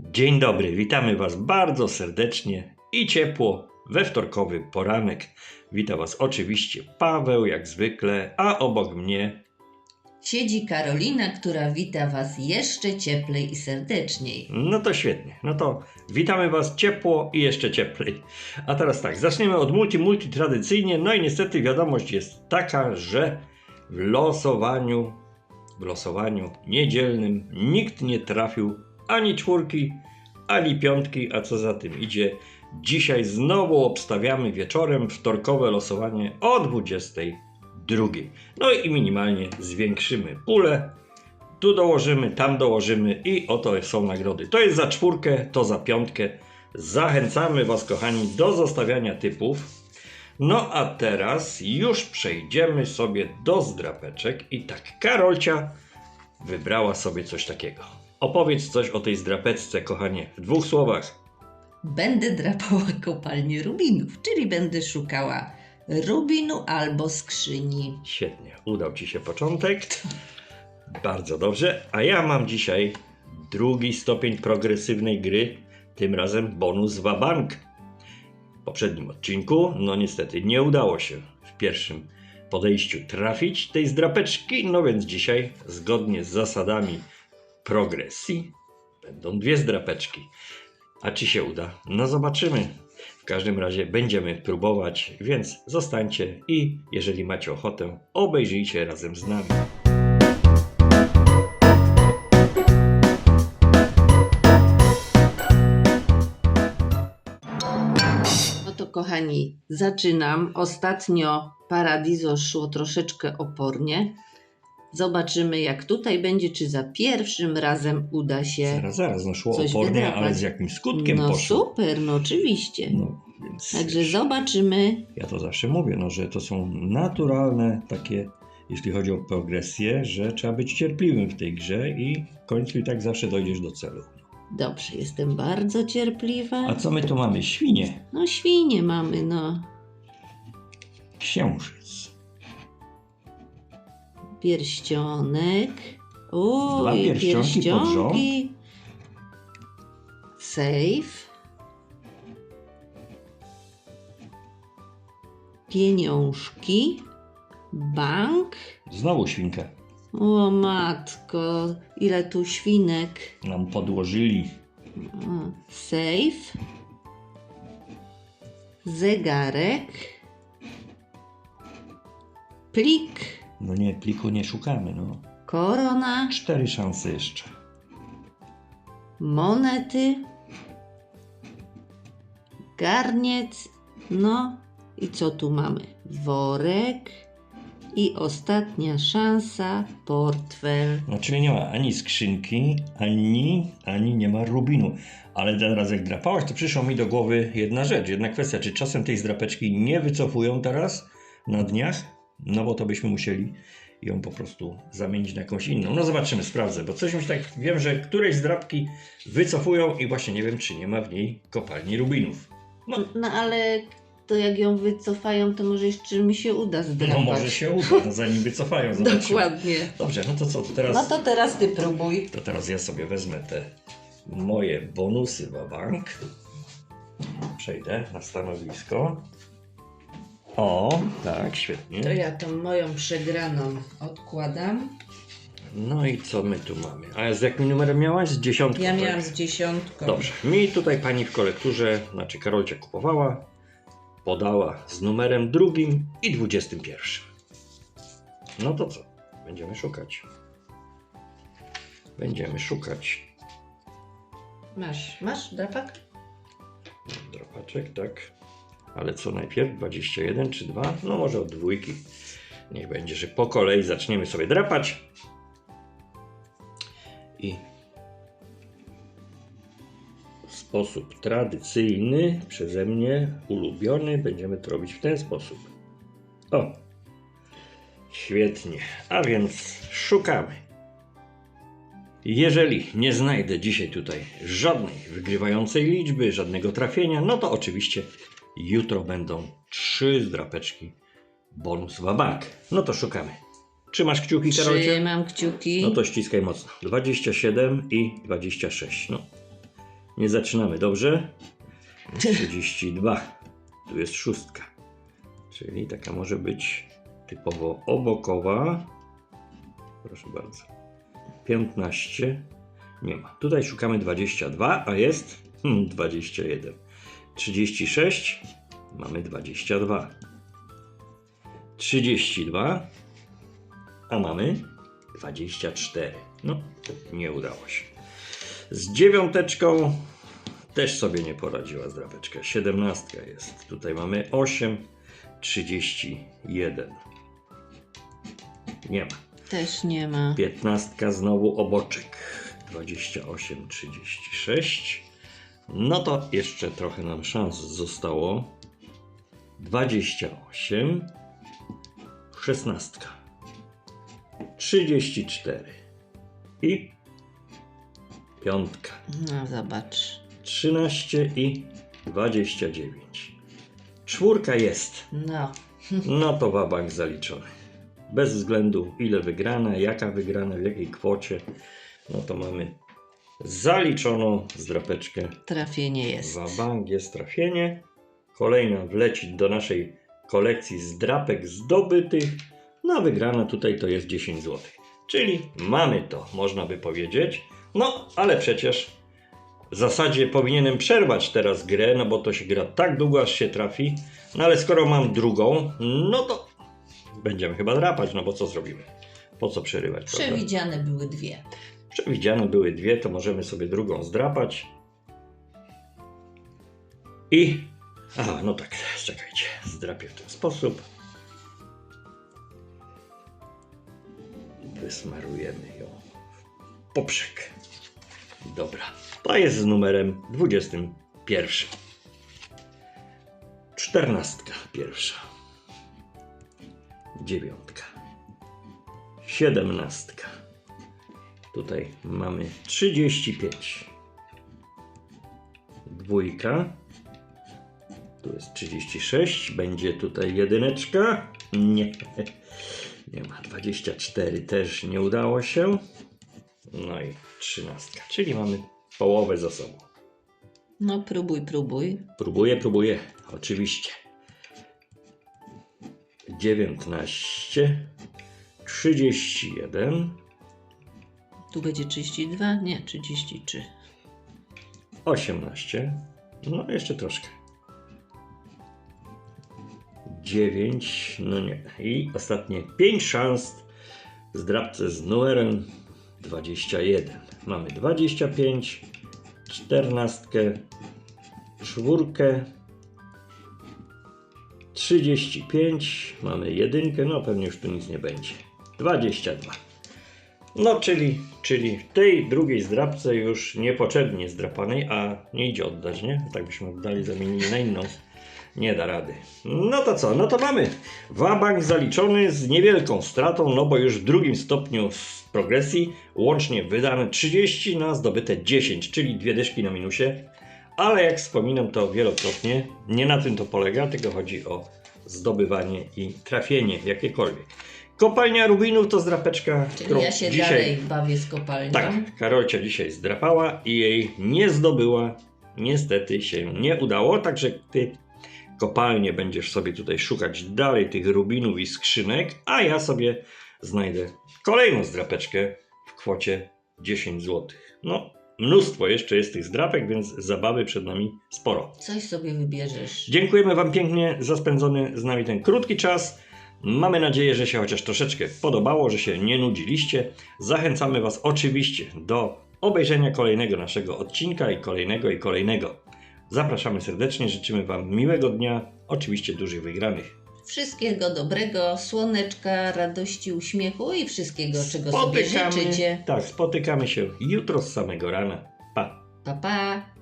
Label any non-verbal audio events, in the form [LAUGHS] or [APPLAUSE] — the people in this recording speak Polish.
Dzień dobry, witamy Was bardzo serdecznie i ciepło we wtorkowy poranek. Witam Was oczywiście Paweł, jak zwykle, a obok mnie Siedzi Karolina, która wita Was jeszcze cieplej i serdeczniej. No to świetnie. No to witamy Was ciepło i jeszcze cieplej. A teraz tak, zaczniemy od multi, multi tradycyjnie. No i niestety wiadomość jest taka, że w losowaniu, w losowaniu niedzielnym nikt nie trafił ani czwórki, ani piątki, a co za tym idzie. Dzisiaj znowu obstawiamy wieczorem wtorkowe losowanie o 22. No i minimalnie zwiększymy pulę tu dołożymy, tam dołożymy i oto są nagrody. To jest za czwórkę, to za piątkę. Zachęcamy Was, kochani, do zostawiania typów. No a teraz już przejdziemy sobie do zdrapeczek. I tak, Karolcia wybrała sobie coś takiego. Opowiedz coś o tej zdrapeczce, kochanie, w dwóch słowach. Będę drapała kopalnię rubinów, czyli będę szukała rubinu albo skrzyni. Świetnie, udał Ci się początek. Bardzo dobrze. A ja mam dzisiaj drugi stopień progresywnej gry, tym razem bonus Wabank. W poprzednim odcinku, no niestety, nie udało się w pierwszym podejściu trafić tej zdrapeczki, no więc dzisiaj, zgodnie z zasadami progresji, będą dwie zdrapeczki. A czy się uda? No zobaczymy. W każdym razie będziemy próbować, więc zostańcie i jeżeli macie ochotę, obejrzyjcie razem z nami. No kochani, zaczynam. Ostatnio Paradiso szło troszeczkę opornie. Zobaczymy jak tutaj będzie, czy za pierwszym razem uda się. Zaraz, zaraz, no szło coś opornie, wydrapać. ale z jakim skutkiem No poszło. super, no oczywiście. No, więc Także wiesz, zobaczymy. ja to zawsze mówię, no, że to są naturalne takie, jeśli chodzi o progresję, że trzeba być cierpliwym w tej grze i w końcu i tak zawsze dojdziesz do celu. Dobrze, jestem bardzo cierpliwa. A co my tu mamy? Świnie, No świnie mamy, no. księżyc, Pierścionek. Uj, Dwa pierścionki pierścionki. Safe. Pieniążki. Bank. znowu świnkę O matko, ile tu świnek. nam podłożyli. Safe. Zegarek. Plik. No nie, pliku nie szukamy, no. Korona. Cztery szanse jeszcze. monety, garniec, no i co tu mamy? Worek i ostatnia szansa, portfel. No, czyli nie ma ani skrzynki, ani, ani nie ma rubinu. Ale teraz jak drapałaś, to przyszła mi do głowy jedna rzecz, jedna kwestia. Czy czasem tej zdrapeczki nie wycofują teraz na dniach? No bo to byśmy musieli ją po prostu zamienić na jakąś inną. No zobaczymy, sprawdzę, bo coś mi się tak, wiem, że któreś zdrapki wycofują i właśnie nie wiem, czy nie ma w niej kopalni rubinów. No, No ale to jak ją wycofają, to może jeszcze mi się uda zdrapać. no może się uda, no zanim wycofają, zobaczymy. Dokładnie. Dobrze, no to co, to teraz... No to teraz ty próbuj. To teraz ja sobie wezmę te moje bonusy w bank. Przejdę na stanowisko. O, tak, świetnie. To ja tą moją przegraną odkładam. No i co my tu mamy? A z jakim numerem miałaś? Z dziesiątką. Ja tak? miałam z dziesiątką. Dobrze, mi tutaj pani w kolekturze, znaczy Karolcia kupowała, podała z numerem drugim i dwudziestym pierwszym. No to co? Będziemy szukać. Będziemy szukać Masz, masz drapak? Drapaczek, tak. Ale co najpierw? 21 czy 2? No może od dwójki. Niech będzie, że po kolei zaczniemy sobie drapać. I w sposób tradycyjny, przeze mnie ulubiony, będziemy to robić w ten sposób. O! Świetnie. A więc szukamy. Jeżeli nie znajdę dzisiaj tutaj żadnej wygrywającej liczby, żadnego trafienia, no to oczywiście jutro będą trzy zdrapeczki bonus wabank. No to szukamy. Trzymasz kciuki, Karolcie? Trzymam kciuki. No to ściskaj mocno. 27 i 26. No. Nie zaczynamy dobrze. 32. Tu jest szóstka. Czyli taka może być typowo obokowa. Proszę bardzo. 15. Nie ma. Tutaj szukamy 22, a jest hmm, 21. 36. Mamy 22. 32. A mamy 24. No, nie udało się. Z dziewiąteczką też sobie nie poradziła zdrapeczka. 17 jest. Tutaj mamy 8, 31. Nie ma. Też nie ma. 15 znowu oboczek. 28, 36. No to jeszcze trochę nam szans zostało. 28, 16, 34 i piątka. No zobacz. 13 i 29. Czwórka jest. No. [LAUGHS] No to wabank zaliczony. Bez względu ile wygrana, jaka wygrana, w jakiej kwocie. No to mamy zaliczoną zdrapeczkę. Trafienie jest. Wabank jest trafienie. Kolejna wleci do naszej kolekcji zdrapek zdobytych. No wygrana tutaj to jest 10 zł. Czyli mamy to, można by powiedzieć. No, ale przecież w zasadzie powinienem przerwać teraz grę, no bo to się gra tak długo, aż się trafi. No ale skoro mam drugą, no to będziemy chyba drapać, no bo co zrobimy? Po co przerywać, prawda? Przewidziane były dwie. Przewidziane były dwie, to możemy sobie drugą zdrapać. I. Aha, no tak, czekajcie. Zdrapię w ten sposób. Wysmarujemy ją w poprzek. Dobra. To jest z numerem 21. Czternastka pierwsza. Dziewiątka. Siedemnastka. Tutaj mamy 35. Dwójka. Tu jest 36. Będzie tutaj jedyneczka. Nie. [LAUGHS] Nie ma. 24 też nie udało się. No i 13. Czyli mamy połowę za sobą. No próbuj, próbuj. Próbuję, próbuję. Oczywiście. 19. 31. Tu będzie 32? Nie, 33. 18. No, jeszcze troszkę. 9. No nie. I ostatnie 5 szans w zdrabce z numerem 21. Mamy 25, 14, czwórkę, 35. Mamy jedynkę. No pewnie już tu nic nie będzie. 22. No, czyli, czyli tej drugiej zdrabce już niepotrzebnie zdrapanej, a nie idzie oddać, nie? Tak byśmy oddali, zamienili na inną. Nie da rady. No to co? No to mamy. Wabank zaliczony z niewielką stratą, no bo już w drugim stopniu z progresji łącznie wydane 30 na zdobyte 10, czyli dwie dyszki na minusie. Ale jak wspominam to wielokrotnie, nie na tym to polega, tylko chodzi o zdobywanie i trafienie jakiekolwiek. Kopalnia Rubinów to zdrapeczka, Czyli ja się dzisiaj dalej bawię z kopalnią. tak, Karolcia dzisiaj zdrapała i jej nie zdobyła. Niestety się nie udało, także ty kopalnie będziesz sobie tutaj szukać dalej tych rubinów i skrzynek, a ja sobie znajdę kolejną zdrapeczkę w kwocie 10 zł. No, mnóstwo jeszcze jest tych zdrapek, więc zabawy przed nami sporo. Coś sobie wybierzesz. Dziękujemy Wam pięknie za spędzony z nami ten krótki czas. Mamy nadzieję, że się chociaż troszeczkę podobało, że się nie nudziliście. Zachęcamy Was oczywiście do obejrzenia kolejnego naszego odcinka i kolejnego i kolejnego. Zapraszamy serdecznie, życzymy Wam miłego dnia, oczywiście dużych wygranych. Wszystkiego dobrego, słoneczka, radości, uśmiechu i wszystkiego, czego sobie życzycie. tak, spotykamy się jutro z samego rana. Pa! Pa, pa.